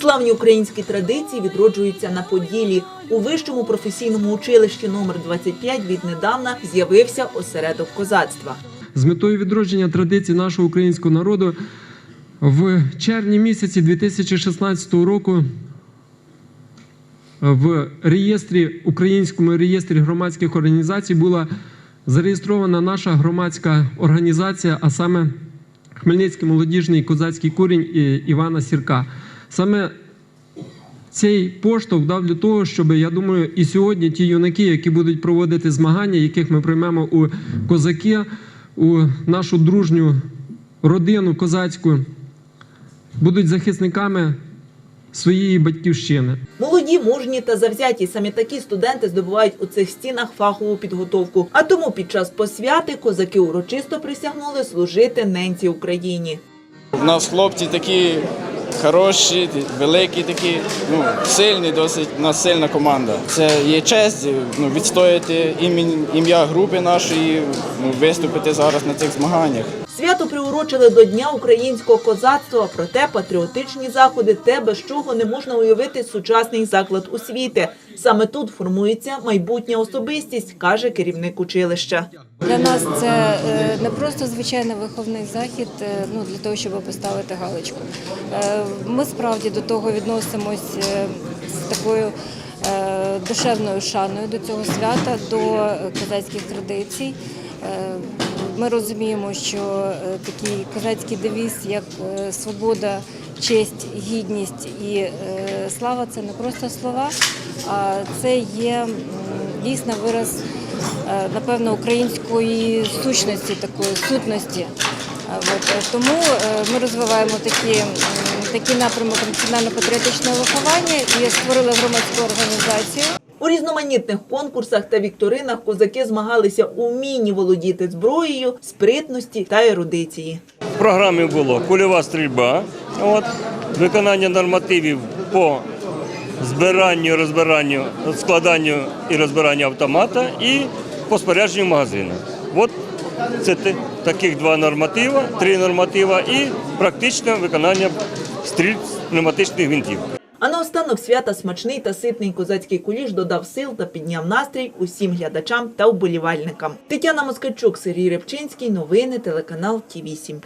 Славні українські традиції відроджуються на Поділі. У вищому професійному училищі номер 25 віднедавна з'явився осередок козацтва. з метою відродження традицій нашого українського народу в червні місяці 2016 року в реєстрі українському реєстрі громадських організацій була зареєстрована наша громадська організація, а саме Хмельницький молодіжний козацький курінь Івана Сірка. Саме цей поштовх дав для того, щоб я думаю, і сьогодні ті юнаки, які будуть проводити змагання, яких ми приймемо у козаки, у нашу дружню родину козацьку, будуть захисниками своєї батьківщини. Молоді, мужні та завзяті саме такі студенти здобувають у цих стінах фахову підготовку. А тому під час посвяти козаки урочисто присягнули служити ненці Україні. У нас хлопці такі хороші, великі такі, ну, сильні, досить у нас сильна команда. Це є честь ну, відстояти ім'я групи нашої, ну, виступити зараз на цих змаганнях. Свято приурочили до Дня українського козацтва, проте патріотичні заходи те, без чого не можна уявити сучасний заклад освіти. Саме тут формується майбутня особистість, каже керівник училища. Для нас це е, не просто звичайний виховний захід, е, ну для того, щоб поставити галочку. Е, Ми справді до того відносимось з такою душевною шаною до цього свята, до е, козацьких традицій. Е, Ми розуміємо, що е, такий козацький девіз, як е, свобода, честь, гідність і е, слава це не просто слова, а це є дійсно вираз е, напевно української сущності, такої сутності. Е, От, тому е, ми розвиваємо такі, м, такий напрямок національно-патріотичного виховання і створили громадську організацію. У різноманітних конкурсах та вікторинах козаки змагалися у вмінні володіти зброєю, спритності та ерудиції. В програмі було кульова стрільба, от, виконання нормативів по збиранню, розбиранню, складанню і розбиранню автомата і по спорядженню магазину. От це те- таких два норматива, три норматива і практичне виконання стріль пневматичних гвинтів. А наостанок свята смачний та ситний козацький куліш додав сил та підняв настрій усім глядачам та вболівальникам. Тетяна Москальчук, Сергій Репчинський. Новини телеканал Ті 7